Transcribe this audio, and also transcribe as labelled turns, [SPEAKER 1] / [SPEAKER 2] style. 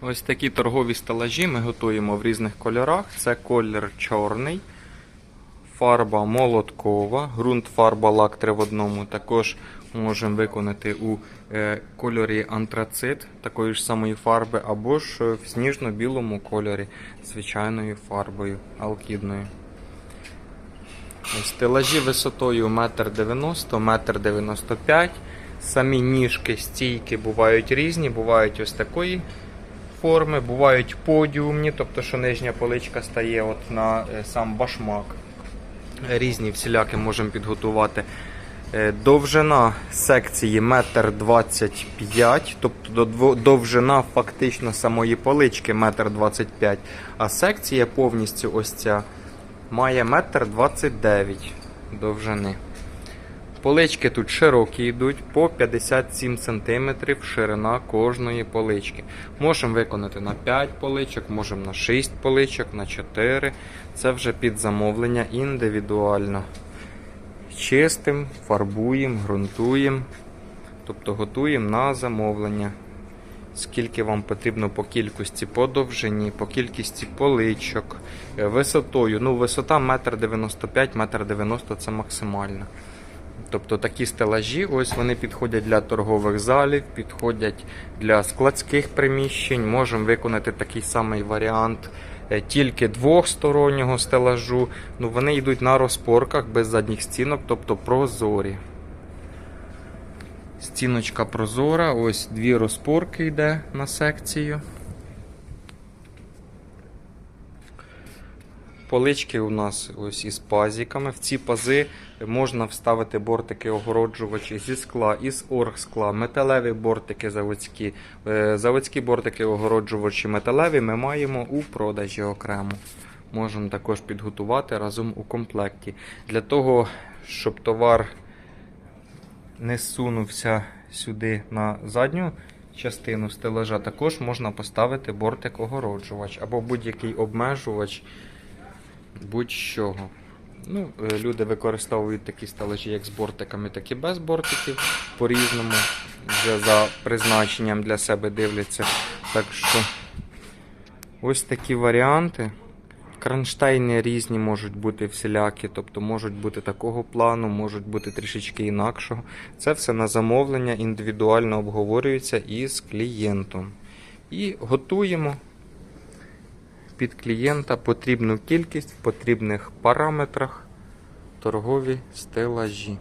[SPEAKER 1] Ось такі торгові стелажі ми готуємо в різних кольорах. Це колір чорний, фарба молоткова, ґрунт фарба лак 3 в одному. Також можемо виконати у е, кольорі антрацит такої ж самої фарби, або ж е, в сніжно-білому кольорі звичайною фарбою алкідною. Стелажі висотою 1,90 м, 1,95 м. Самі ніжки, стійки бувають різні, бувають ось такої форми, бувають подіумні, тобто що нижня поличка стає от на е, сам башмак. Різні всіляки можемо підготувати. Е, Довжина секції 1,25 м, тобто довжина фактично самої полички 1,25 м, а секція повністю ось ця має 1,29 м довжини. Полички тут широкі йдуть по 57 см ширина кожної полички. Можемо виконати на 5 поличок, можемо на 6 поличок, на 4. Це вже під замовлення індивідуально. Чистим, фарбуємо, ґрунтуємо, тобто готуємо на замовлення. Скільки вам потрібно по кількості по довжині, по кількості поличок, е, висотою. Ну, висота 1,95-1,90 м це максимально. Тобто такі стелажі, ось вони підходять для торгових залів, підходять для складських приміщень. Можемо виконати такий самий варіант е, тільки двохстороннього стелажу. Ну, вони йдуть на розпорках без задніх стінок, тобто прозорі. Стіночка прозора, ось дві розпорки йде на секцію. Полички у нас ось із пазиками. В ці пази можна вставити бортики огороджувачі зі скла, із оргскла, металеві бортики заводські. Е, Заводські бортики огороджувачі металеві ми маємо у продажі окремо. Можемо також підготувати разом у комплекті. Для того, щоб товар не сунувся сюди на задню частину стелажа, також можна поставити бортик огороджувач або будь-який обмежувач будь-чого. Ну, е, люди використовують такі стелажі як з бортиками, так і без бортиків по-різному. Вже за призначенням для себе дивляться. Так що ось такі варіанти. Кронштейни різні можуть бути всілякі, тобто можуть бути такого плану, можуть бути трішечки інакшого. Це все на замовлення індивідуально обговорюється із клієнтом. І готуємо під клієнта потрібну кількість в потрібних параметрах торгові стелажі.